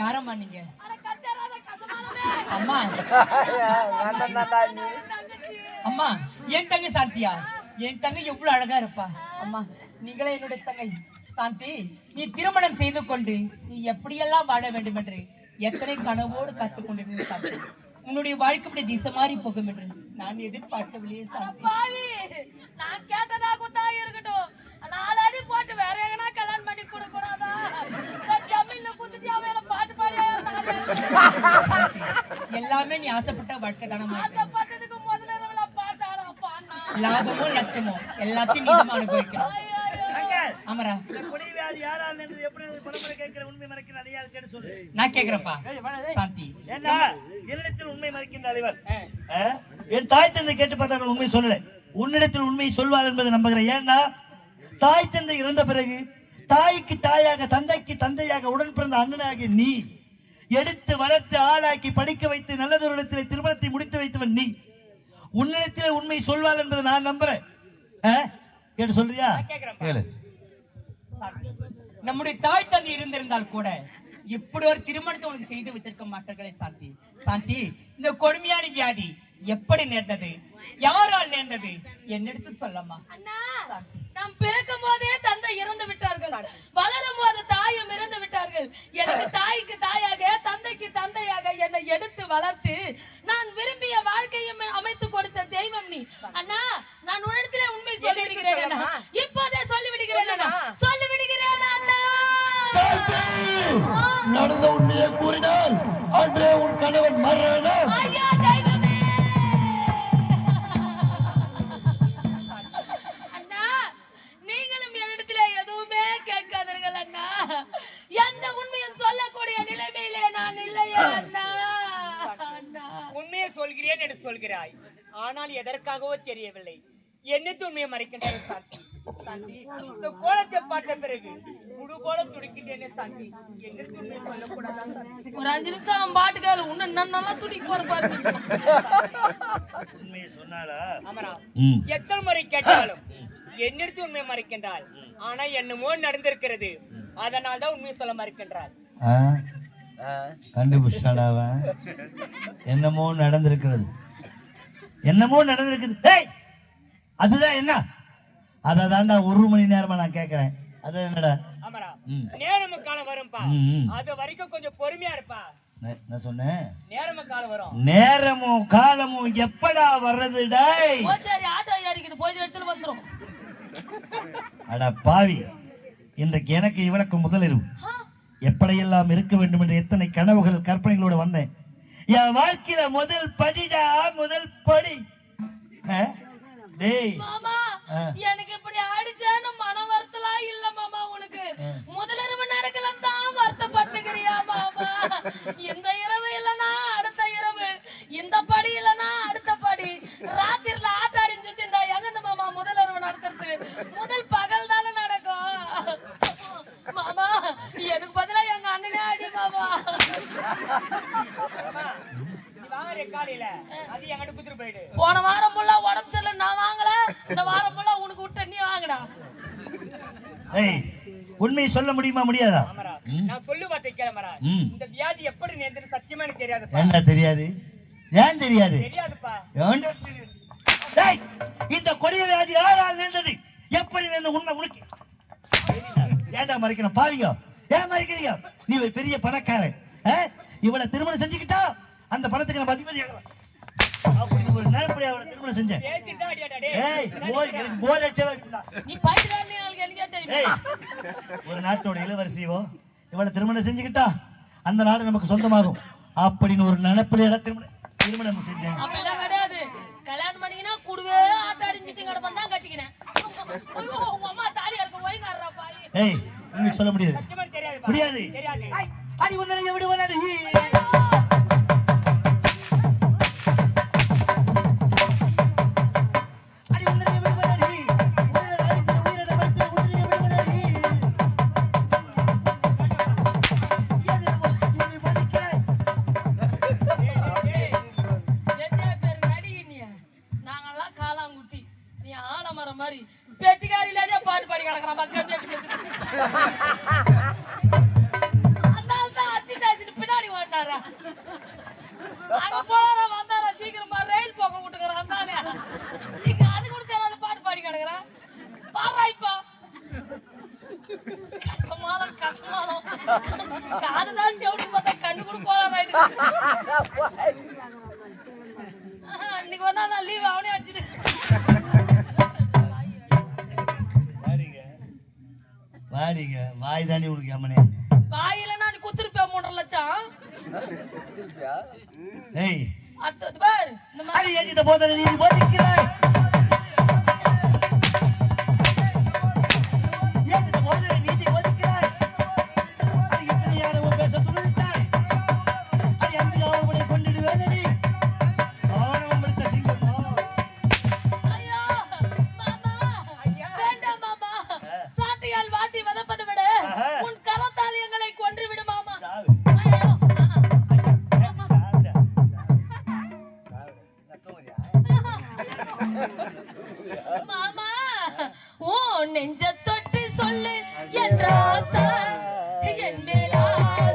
யாரம்மா நீங்க? அம்மா. அம்மா என் தங்கை சாந்தியா? என் தங்கை எவ்வளவு அழகா இருப்பா. அம்மா நீங்களே என்னுடைய தங்கை. சாந்தி நீ திருமணம் செய்து கொண்டு நீ எப்படியெல்லாம் வாழ வேண்டும் என்று எத்தனை கனவோடு காத்துக் கொண்டிருந்த சாந்தி. உன்னுடைய வாழ்க்கை இப்படி திசை மாறி போகும் என்று நான் எதிர்பார்க்கவில்லையே சாந்தி. பாவி நான் கேட்டதா குத்தா இருக்கட்டும். நாலு அடி போட்டு வேற எங்கனா கல்யாணம் பண்ணி கொடுக்க எல்லாமே நீ ஆசைப்பட்ட வாழ்க்கை. ஆசைப்பட்டதுக்கு முதல்ல இரவுல பாடினா லாபமோ நஷ்டமோ எல்லாத்தையும் அனுபவிக்கணும். கொடி வியாதி யாரால் நின்றது எப்படி பரம்பரை கேட்கிற உண்மை மறைக்கிற அடையாளம் கேட்டு சொல்லு. நான் கேக்குறப்பா சாந்தி. ஏண்டா என்னிடத்தில் உண்மை மறைக்கின்ற அலைவர்? என் தாய் தந்தை கேட்டு பார்த்தா உண்மை சொல்லல. உன்னிடத்தில் உண்மை சொல்வாள் என்பதை நம்புகிறேன். ஏன்னா தாய் தந்தை இறந்த பிறகு தாய்க்கு தாயாக தந்தைக்கு தந்தையாக உடன் பிறந்த அண்ணனாகிய நீ எடுத்து வளர்த்து ஆளாக்கி படிக்க வைத்து நல்லதொரு இடத்திலே திருமணத்தை முடித்து வைத்தவன் நீ. உன்னிடத்திலே உண்மை சொல்வாள் என்பதை நான் நம்புறேன்? கேட்டு சொல்றியா? கேளு. நம்முடைய தாய் தந்தை இருந்திருந்தால் கூட இப்படி ஒரு திருமணத்தை உனக்கு செய்து வைத்திருக்க மாட்டார்களே சாந்தி. சாந்தி இந்த கொடுமையான வியாதி எப்படி நேர்ந்தது? யாரால் நேர்ந்தது? என்னிடத்து சொல்லம்மா. அண்ணா நாம் பிறக்கும் போதே தந்தை இறந்து விட்டார்கள். வளரும் போது தாயும் இறந்து விட்டார்கள். எனக்கு தாய்க்கு தாயாக தந்தைக்கு தந்தையாக என்னை எடுத்து வளர்த்து உண்மையை சொன்னாலா. எத்தனை முறை கேட்டாலும் என்னிடத்து உண்மை மறைக்கின்றாள். ஆனா என்னமோ நடந்திருக்கிறது. அதனால் தான் உண்மையை சொல்ல மறுக்கின்றாள். என்னமோ நடந்திருக்கிறது. என்னமோ நடந்திருக்குது. அதுதான் என்ன? அதை தாண்டா ஒரு மணி நேரமா நான் கேட்கறேன் அது என்னடா. நேரம் காலம் வரும்பா. அது வரைக்கும் கொஞ்சம் பொறுமையா இருப்பா. நான் சொன்னேன் நேரம் காலம் வரும். நேரமும் காலமும் எப்படா வர்றது டேய்? ஓ சரி ஆட்டோ ஏறிக்குது போய் இடத்துல வந்துரும். அட பாவி இன்றைக்கு எனக்கு இவனுக்கு முதலிரவு எப்படியெல்லாம் இருக்க வேண்டும் என்ற எத்தனை கனவுகள் கற்பனைகளோட வந்தேன். என் வாழ்க்கையில முதல் படிடா முதல் படி? டேய். எனக்கு இந்த இரவு இல்லனா அடுத்த இரவு. இந்த படி இல்லனா அடுத்த படி. ராத்திரில ஆட்டாடி சுத்தி இந்த எங்க மாமா முதலிரவு நடத்துறது. முதல் பகல் தானே நடக்கும். மாமா எனக்கு பதிலா எங்க அண்ணனே அடி மாமா. நீ வாங்குற காலையில அது எங்கிட்ட குத்துட்டு போயிடு. போன வாரம் ஃபுல்லா உடம்பு சரியில்லை நான் வாங்கல. இந்த வாரம் ஃபுல்லா உனக்கு விட்ட நீ வாங்குடா. ஏய் உண்மையை சொல்ல முடியுமா முடியாதா? அமரா நான் சொல்லு வார்த்தை கேளமரா ம். இந்த வியாதி எப்படி நேர்ந்து சத்தியமா எனக்கு தெரியாதுப்பா. என்ன தெரியாது? ஏன் தெரியாது? தெரியாதுப்பா. தெரியாது? இந்த கொடிய வியாதி யாரால் நின்றது எப்படி நின்ற உண்மை உனக்கு. ஏன்டா மறைக்கணும் பாருங்க ஏன் மறைக்கிறீங்க? நீ ஒரு பெரிய பணக்காரன்? இவளை திருமணம் செஞ்சுக்கிட்டா அந்த பணத்துக்கு நான் அதிபதி ஆகலாம். அப்படி ஒரு நினைப்படி அவளை திருமணம் செஞ்சேன் ஒரு நாட்டோட இளவரசியோ இவளை திருமணம் செஞ்சுக்கிட்டா அந்த நாடு நமக்கு சொந்தமாகும். அப்படின்னு ஒரு நினைப்பில் இட திருமணம் திருமணம் செஞ்சேன். கல்யாணம் பண்ணிக்கினா கூடவே ஆட்டாடிஞ்சிட்டு கிடப்பன் தான் கட்டிக்கினேன். அம்மா தாலி இருக்க பாய் ஏய் சொல்ல முடியாது. முடியாது. அடி பாடிங்க வாய் தானே உனக்கு எம்மனே வாயில நான் குத்துருப்பேன் மூன்றரை லட்சம்? ஏய். அத்து பார் இந்த மாதிரி எங்கிட்ட போதனை நீ போதிக்கிறாய் मिला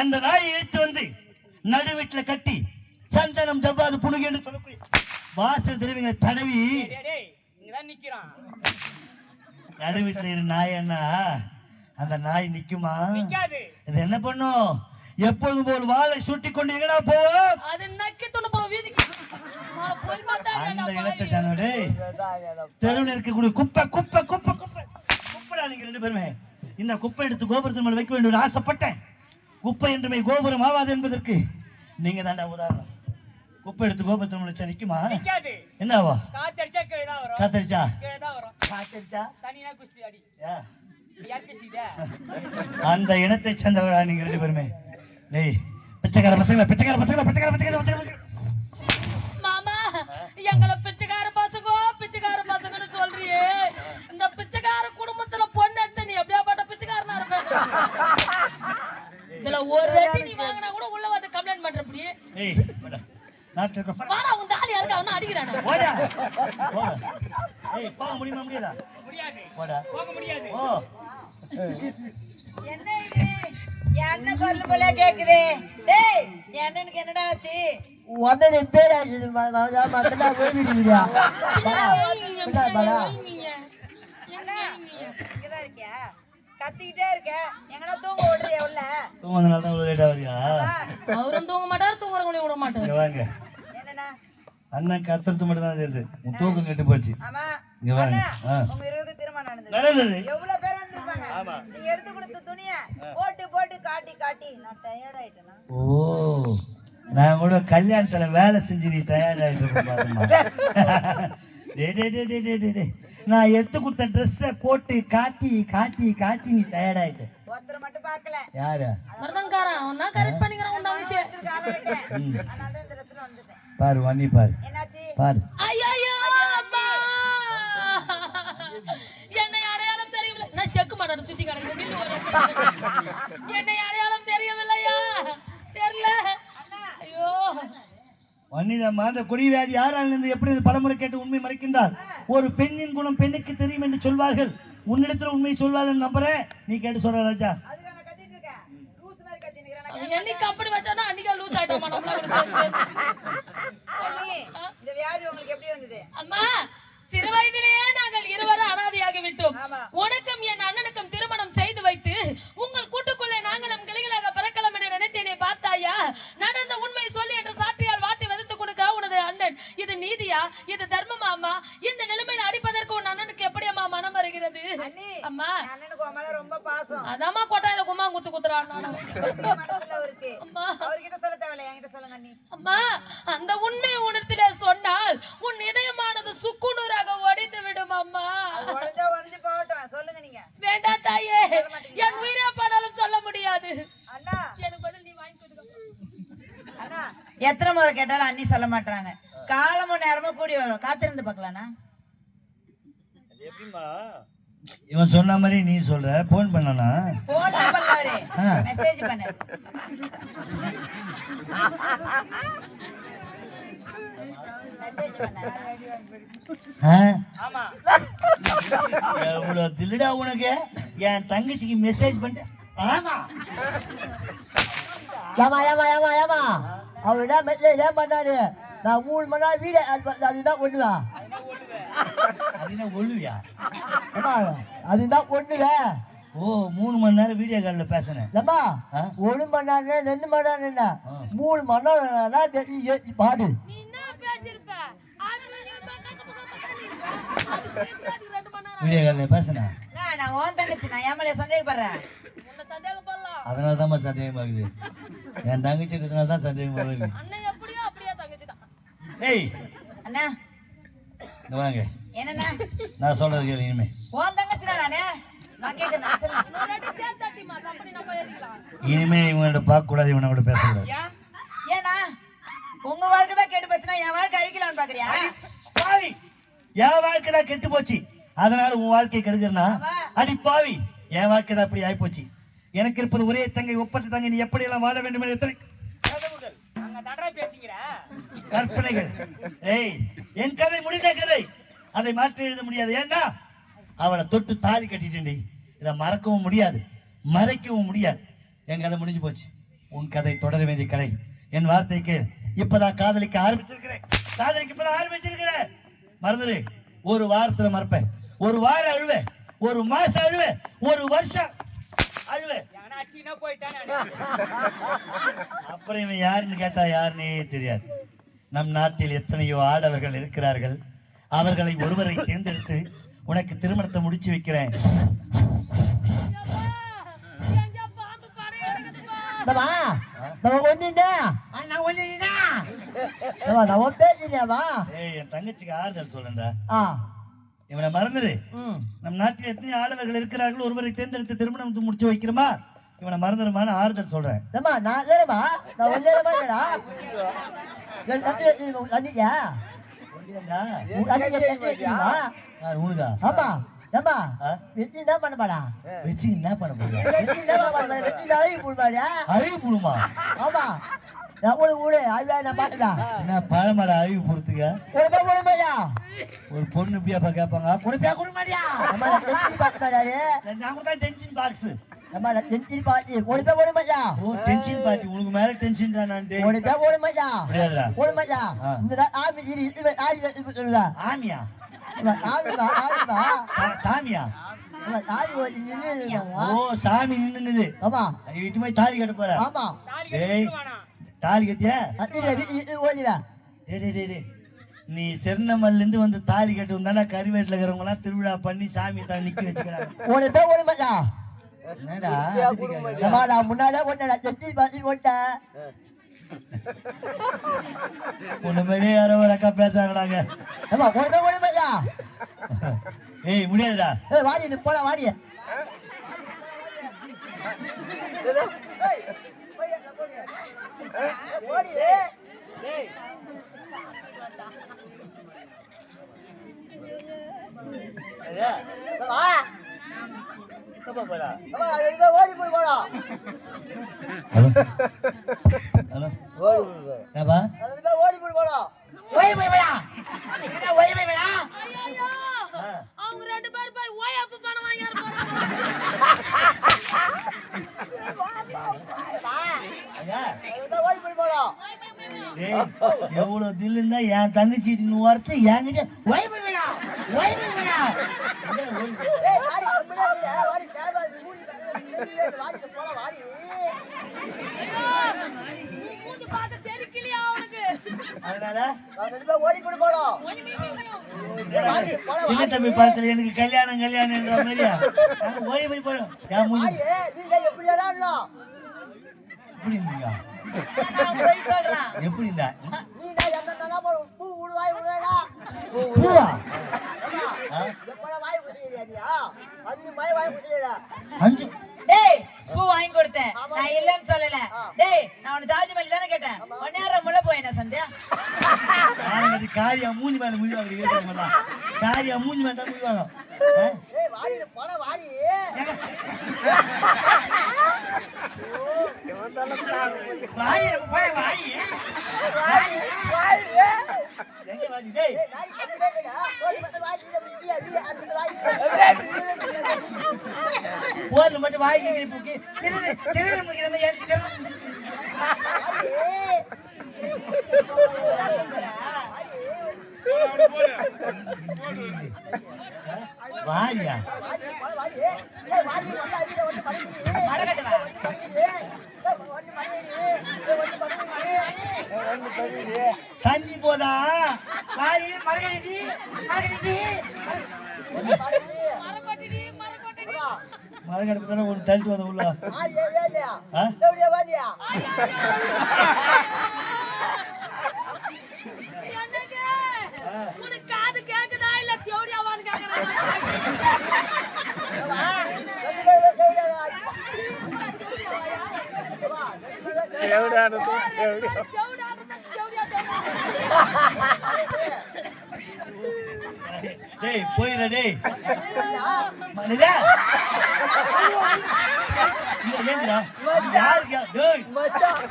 அந்த நாயை இழுத்து வந்து நடு கட்டி சந்தனம் ஜவ்வாது புடுகு என்று சொல்லக்கூடிய வாசல் திருவிங்களை தடவி நிக்கிறான். நடு வீட்டுல இரு நாயன்னா அந்த நாய் நிக்குமா? இது என்ன பண்ணும்? எப்பொழுது போல் வாழை சுட்டி கொண்டு எங்கடா போவோம்? அந்த இடத்தை சொன்னோடு தெருவில் இருக்கக்கூடிய குப்பை குப்பை குப்பை குப்பை. குப்பைடா நீங்க ரெண்டு பேருமே. இந்த குப்பை எடுத்து கோபுரத்தின் மேல வைக்க வேண்டும் ஆசைப்பட்டேன். குப்பை என்றுமே கோபுரம் ஆவாது என்பதற்கு நீங்க தாண்டா உதாரணம். குப்பை எடுத்து கோபுரத்தின் மேல வச்சா நிக்குமா என்னவா? காத்தடிச்சா அந்த இனத்தை சேர்ந்தவரா நீங்க ரெண்டு பேருமே. டேய் பிச்சைக்கார பசங்களா பிச்சைக்கார பசங்களா பிச்சைக்கார பசங்களா பிச்சைக்கார பசங்களா. மாமா எங்களை பிச்சைக்கார பிச்சைக்கார ஒரு ரெட்டி நீ வாங்கினா கூட உள்ள வந்து கம்ப்ளைண்ட் பண்றப்படி ஏய் வாடா. உன் தாலி யாருக்கு அவன் அடிக்கிறானே போடா போடா. ஏய் போக முடியுமா முடியாதா முடியாது போடா போக முடியாது ஓ என்ன இது என் அண்ணன் குரல் போல கேக்குது டேய் என் அண்ணனுக்கு என்னடா ஆச்சு உடனே இங்கதான் கத்திக்கிட்டே இருக்க. எங்கடா தூங்க விடுறிய உள்ள? தூங்குறதுனால தான் இவ்வளவு லேட்டா வரியா? அவரும் தூங்க மாட்டாரு தூங்குறவங்களையும் விட மாட்டாரு. இங்க வாங்க. என்னண்ணா? அண்ணன் கத்துறது மட்டும் தான் சேர்ந்து உன் தூக்கம் கெட்டு போச்சு. ஆமா. இங்க வாங்க. அண்ணா, ஆ. உங்க இருவருக்கு திருமணம் நடந்தது. நடந்தது. எவ்வளவு பேர் வந்திருப்பாங்க? நீங்க எடுத்து கொடுத்த துணிய போட்டு போட்டு காட்டி காட்டி. நான் டயர்ட் ஆயிட்டேனா ஓ. நான் கூட கல்யாணத்துல வேலை செஞ்சு நீ டயர்ட் ஆயிட்டு பாரும்மா. டேய் டேய் டேய் டேய் டேய் டேய். நான் எடுத்து கொடுத்த ட்ரெஸ்ஸை போட்டு காட்டி காட்டி காட்டி நீ டயர்ட் ஆயிட்ட. ஒருத்தர் மட்டும் பார்க்கல. யாரு? மருதங்காரன் அவன் தான் கரெக்ட் பண்ணிக்கிறான் உன் தங்கச்சி பாரு வண்ணி பாரு. அம்மா என்னை அடையாளம் தெரியவில்லை. நான் செக்கு மாட்டோட சுத்தி கிடக்கு. நில்லு ஒரு நிமிஷம். என்னை அடையாளம் தெரியவில்லையா? தெரியல. ஐயோ. வன்னிதம்மா அந்த குடி வியாதி யாரால் இருந்து எப்படி இந்த பலமுறை கேட்டு உண்மை மறைக்கின்றார்? ஒரு பெண்ணின் குணம் பெண்ணுக்கு தெரியும் என்று சொல்வார்கள். உன்னிடத்துல உண்மை சொல்வார்கள் நம்புறேன். நீ கேட்டு சொல்ற ராஜா. என்னைக்கு அப்படி வச்சானோ அன்னைக்கே லூஸ் ஆயிட்டோமா இந்த வியாதி உங்களுக்கு எப்படி வந்தது? அம்மா சிறு வயதிலேயே நாங்கள் இருவரும் அனாதையாகி விட்டோம். உனக்கும் என் அண்ணனுக்கும் திருமணம் செய்து வைத்து உங்கள் கூட்டுக்குள்ளே நாங்களும் கிளைகளாக பிறக்கலாம் என்று நினைத்தேனே பார்த்தாயா? நடந்த உண்மை சொல்லி என்று இது நீதியா? இது தர்மமா அம்மா? இந்த நிலைமையில அடிப்பதற்கு உன் அண்ணனுக்கு எப்படி அம்மா மனம் வருகிறது? அம்மா. அண்ணனுக்கு ரொம்ப பாசம். அதாம்மா கொட்டாயில கும்மா குத்து குத்துறான் அம்மா. அவர்கிட்ட சொல்ல தேவையில்ல என்கிட்ட சொல்லுங்க அண்ணி. அம்மா அந்த உண்மை உணர்த்திலே சொன்னால் உன் இதயமானது சுக்குநூறாக ஒடிந்து விடும் அம்மா. போகட்டும். சொல்லுங்க நீங்க. வேண்டாம் தாயே. என் உயிரே போனாலும் சொல்ல முடியாது. அண்ணா. எனக்கு பதில் நீ வாங்கி அண்ணா எத்தனை முறை கேட்டாலும் அண்ணி சொல்ல மாட்டாங்க காலமும் நேரமும் கூடி வரும். காத்திருந்து பார்க்கலாம்ண்ணா. இவன் சொன்ன மாதிரி நீ சொல்ற. போன் பண்ணனா போன் ஆ. மெசேஜ் பண்ண. மெசேஜ் பண்ண. ஆமா. எவ்வளவு தில்லுடா உனக்கு? என் தங்கச்சிக்கு மெசேஜ் பண்ணிட்டு ஆமா. ஏமா ஏமா ஏமா ஏமா அவர் என்ன மெசேஜ் ஏன் பண்ணாரு? நான் மூணு மணி நேரம் வீடு அதுதான் ஒண்ணுதா? அது என்ன ஒழுவியா ஏமா அதுதான் ஒண்ணுல ஓ மூணு மணி நேரம் வீடியோ காலில் பேசினேன். ஆ? ஒரு மணி நேரம் ரெண்டு மணி நேரம் என்ன? ஆ. மூணு மணி நேரம் பாடு. வீடியோ காலில் பேசினேன். நான் ஓன் தங்கச்சி நான் ஏமாலே சந்தேகப்படுறேன். அதனால தான் சந்தேகமாகுது. என் தங்கச்சி தான் சந்தேகமாகுது அண்ணன் எப்படியோ அப்படியே தங்கச்சி தான் ஏய். அண்ணா. இங்க வாங்க. என்னண்ணா? நான் சொல்றது கேளு இனிமே. ஓன் தங்கச்சி நானே இனிமே இவன்கிட்ட பார்க்க கூடாது இவனை கூட பேசக்கூடாது. ஏன் ஏண்ணா உங்க வாழ்க்கை தான் கேட்டு போச்சுன்னா என் வாழ்க்கை அழிக்கலாம்னு பாக்குறியா? பாவி. என் வாழ்க்கை தான் கெட்டு போச்சு. அதனால உன் வாழ்க்கை கெடுக்கிறனா அடி பாவி. என் வாழ்க்கை தான் அப்படி ஆயிப்போச்சு. எனக்கு இருப்பது ஒரே தங்கை ஒப்பற்ற தங்கை. நீ எப்படி எல்லாம் வாழ வேண்டும் என்று எத்தனை கற்பனைகள். ஏய் என் கதை முடிந்த கதை. அதை மாற்றி எழுத முடியாது. ஏன்னா அவளை தொட்டு தாலி கட்டிட்டு இதை மறக்கவும் முடியாது. மறைக்கவும் முடியாது. என் கதை முடிஞ்சு போச்சு. உன் கதை தொடர வேண்டிய கதை என் வார்த்தை கேள். இப்பதான் காதலிக்க ஆரம்பிச்சிருக்கிறேன். காதலிக்க இப்பதான் ஆரம்பிச்சிருக்கிறேன். மறந்துரு. ஒரு வாரத்துல மறப்பேன். ஒரு வாரம் அழுவேன். ஒரு மாசம் அழுவேன். ஒரு வருஷம் அழுவேன். அப்புறம் இவன் யாருன்னு கேட்டா யாருன்னே தெரியாது. நம் நாட்டில் எத்தனையோ ஆடவர்கள் இருக்கிறார்கள். அவர்களை ஒருவரை தேர்ந்தெடுத்து உனக்கு திருமணத்தை முடிச்சு வைக்கிறேன். தங்கச்சிக்கு ஆறுதல் சொல்லுண்டா. இவனை மறந்துடு நம் நாட்டில் எத்தனை ஆடவர்கள் இருக்கிறார்கள். ஒருவரை தேர்ந்தெடுத்து திருமணம் முடிச்சு வைக்கிறோமா? இவனை மறந்துடுமான்னு ஆறுதல் சொல்றேன். நம்ம நான் ஏறமா நான்? உன் தண்ணி தண்ணியா யார் உனக்கா ஆமா ஏமா? வெச்சி என்ன பண்ண பாடா வச்சு என்ன பண்ண வெச்சி என்ன பண்ண வெச்சி அழகி போடுவாடியா அழிவு போடுமா ஆமா ஊடு ஊடு அதுவே நான் என்ன பழமடா அழிவு போறதுக்கு உனக்கு ஊடு மாடியா ஒரு பொண்ணு இப்படியாப்பா கேட்பாங்க? குடிப்பியா குடி மாட்டியா நம்ம செஞ்சி பாத்து பாடாரு நான் கூட தான் டென்ஷன் பாக்ஸ் நம்ம செஞ்சி பாத்து உனக்கு ஊடு மாடியா ஓ டென்ஷன் பார்ட்டி உனக்கு மேல டென்ஷன் தான் நான் டேய். உனக்கு ஊடு மாடியா முடியாதுடா ஊடு மாடியா ஆ. இந்த ஆபி இது இது ஆடி இது சொல்லுதா ஆமியா? தாமியா? ஒரு நின்னு ஓ சாமி நின்னுங்குது. ஆமா. வீட்டு போய் தாலி கட்ட போற. ஆமா. ஏய் தாலி கட்டியா? ஓடிடா டேய் டேய், டேய் டேய். நீ சென்னமல்ல இருந்து வந்து தாலி கட்டு வந்தாடா கருவேட்டில் இருக்கிறவங்க எல்லாம் திருவிழா பண்ணி சாமி தான் நிக்க வச்சுக்கிறாங்க. என்னடா நான் முன்னாலே ஒன்னடா செஞ்சி பாத்து ஓட்டேன் மாதிரியே யாரோ ஒரு அக்கா பேசுறாங்கடாங்க ஏமா ஓடி மாட்டா ஏய் முடியாதுடா ஏய் வாடி நீ போடா வாடி ஹலோ ஹலோ ஏப்பா ஐயோ அவங்க ரெண்டு பேரும் போய் ஓயப்பு பணம் வாங்கி ஐயா டேய் எவ்வளவு தில்லுன்னா என் தங்கச்சி நீ ஒருத்த என்கிட்ட ஒய் பண்ணுவியா ஒய் பண்ணுவியா மூஞ்சி பார்க்க செரிக்கலையா அவனுக்கு அதனால? சின்ன தம்பி படத்துல எனக்கு கல்யாணம் கல்யாணம்ன்ற மாதிரியா? நாங்க ஓய் போய் போறோம். என் மூஞ்சி. எப்படி இருந்தீங்க? எப்படி இருந்தா? பூவா அஞ்சு டேய் பூ வாங்கி கொடுத்தேன். நான் இல்லைன்னு சொல்லல. டேய் நான் உனக்கு ஜாதி மல்லி தானே கேட்டேன். ஒன்னேரம் முள்ள போய் என்ன நாளைக்கு காரியா மூஞ்சி மேல முடிவாங்க இருக்கிறவங்க காரியா மூஞ்சி மேல ஆ? ஏங்க. வாடி, நம்ம போய் வாடி. எங்க வாடி, டேய். போர்ல மட்டும் வாய் கேட்கிறீ பூக்கி. திருடு, திருடு முக்கிற மாதிரி ஏன் திருடு? தண்ணி போதா வாடி மரகடிச்சி மரகடிச்சி மரக்கொட்டடி, மரகடுப்பு தானே ஒரு தள்ளிட்டு வந்த உள்ள ஆ? என்னங்க? உனக்கு காது கேக்குதா இல்ல தேவடியாவான்னு கேக்குறேன் டேய் போயிடுற டேய். மனிதா. இல்ல ஏந்திரா. யாருக்கு யார் டேய். மச்சான்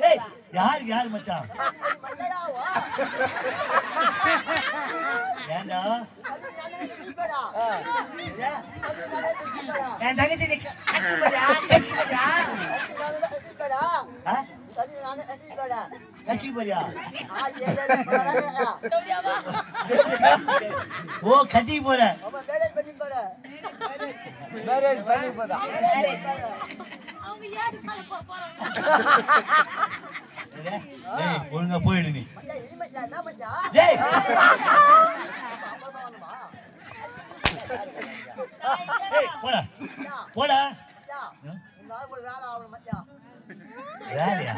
டேய் மச்சான்? ஏண்டா? என் தங்கச்சி நீ க- கட்டி போடுறா, கட்டி போடுறா. ஆ? கட்சிக்கு போறியா அப்படியாவா? ஓ கட்சிக்கு போற போக போறாங்க? ஏய், ஒழுங்கா போயிடு நீ போடா போடா வேலையா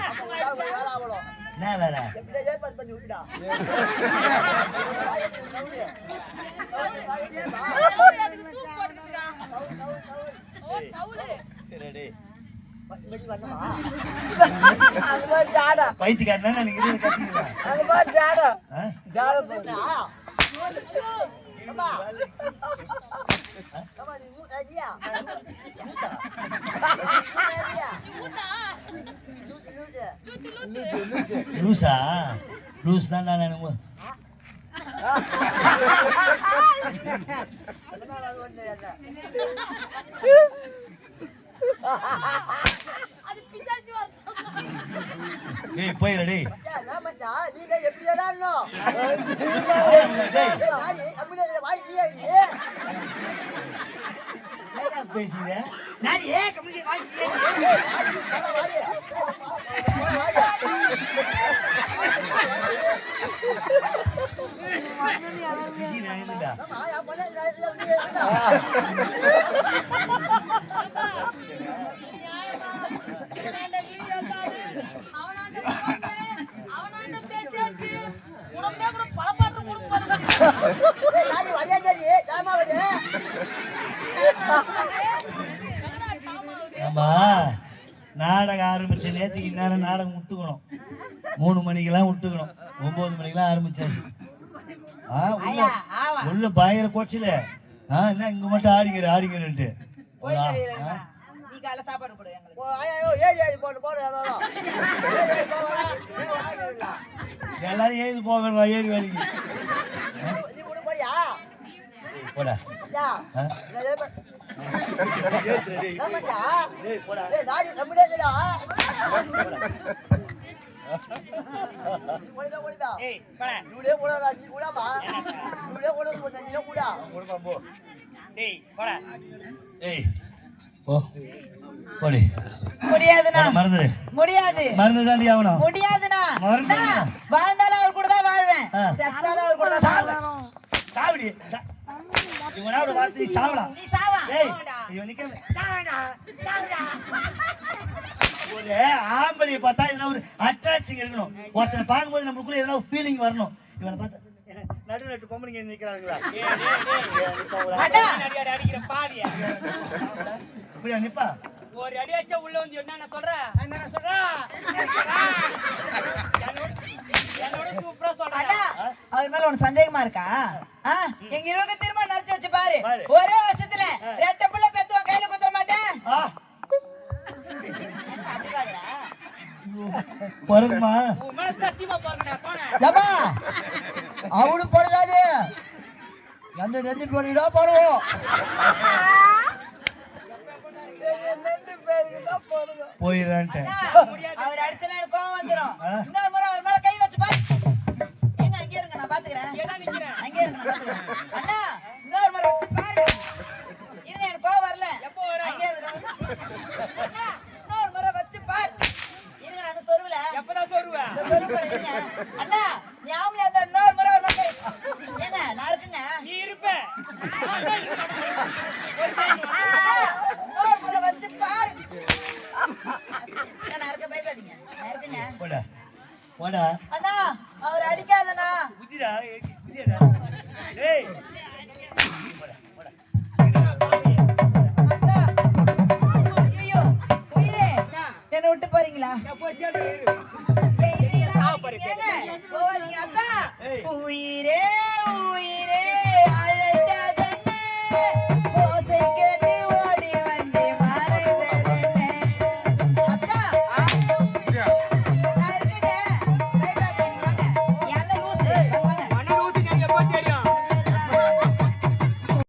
என்ன வேலை. பைத்தியக்காரனா லூசா? லூஸ் தான் நான் எனக்கு டேய் டேய். நான் ஏன் கம்முனு வாங்கி ஆமா நாடகம் ஆரம்பிச்சு நேத்துக்கு நேரம் நாடகம் விட்டுக்கணும் மூணு மணிக்கெல்லாம் விட்டுக்கணும். ஒன்பது மணிக்கெல்லாம் ஆரம்பிச்சாச்சு. ஆ உள்ள. பயங்கர கோச்சில. ஆ என்ன இங்க மட்டும் ஆடிக்கிற ஆடிக்கிறன்ட்டு. நீ காலை சாப்பாடு கொடு எங்களுக்கு. எல்லாரும் ஏது போகணும் ஏறி வேலைக்கு. ஏய், போடா ஆ? ஏத்துடா டேய். டேய், போடா கொடுப்பா, போ. ஏய் போ போடி. முடியாதுண்ணா. மறந்துடு முடியாது. மருந்து தாண்டி ஆகணும். முடியாதுண்ணா. மறந்து வாழ்ந்தாலும் அவர் கூட தான் வாழ்வேன். செத்தாலும் அவர் கூட தான் சாவடி. சா- இவனோட வார்த்தை சாவடா. நீ சாவா? ஏய் இவன் நிக்க சாவடா. சாவடா. ஒரு ஆம்பளைய பார்த்தா எதனா ஒரு அட்ராக்ஷன் இருக்கணும் ஒருத்தனை பார்க்கும்போது நம்மளுக்குள்ள எதனா ஒரு ஃபீலிங் வரணும் இவனை பார்த்தா நடு நட்டு பொம்பளைங்க நிக்கிறாங்களா அண்ணா அடி அடிக்கிற பாவிய இப்படியா நிப்பா ஒரு அடி அடிச்சா உள்ள வந்து என்ன சொல்ற என்ன சொல்ற என்னோட சூப்பரா சொல்றேன் அவர் மேல உனக்கு சந்தேகமா இருக்கா ஆ, எங்க இருபது திருமணம் நடத்தி வச்சு பாரு ஒரே வருஷத்துல ரெட்ட பிள்ளை பெத்துவன் கையில குத்துற மாட்டேன் ஆ அப்படி பாக்குற பொறுமா ஏம்மா? அவனும் போடாது எந்த நெந்தி போடுடா போடுவோம்? போயிடான்ட்டேன் அவர் அடிச்சனா எனக்கு கோவம் வந்துரும். ஆ. இன்னொரு முறை அவர் மேல கை வச்சு பாரு. ஏங்க அங்கே இருங்க நான் பாத்துக்கிறேன். அங்கே இருங்க நான் பாத்துக்கிறேன். அண்ணா இன்னொரு முறை வச்சு பாரு. இருங்க எனக்கு கோவம் வரல? அங்கே இருங்க நான் வந்து- அண்ணா இன்னொரு முறை வச்சு பாரு இருங்க நான் சொருவல எப்பதான் இருங்க அண்ணா ஞாபகம் அந்த இன்னொரு முறை ஏங்க நான் இருக்குங்க நீ இருப்ப. இன்னொரு முறை வச்சு பாரு. நான் இருக்க பயப்படாதீங்க. நான் இருக்குங்க போடா. போடா.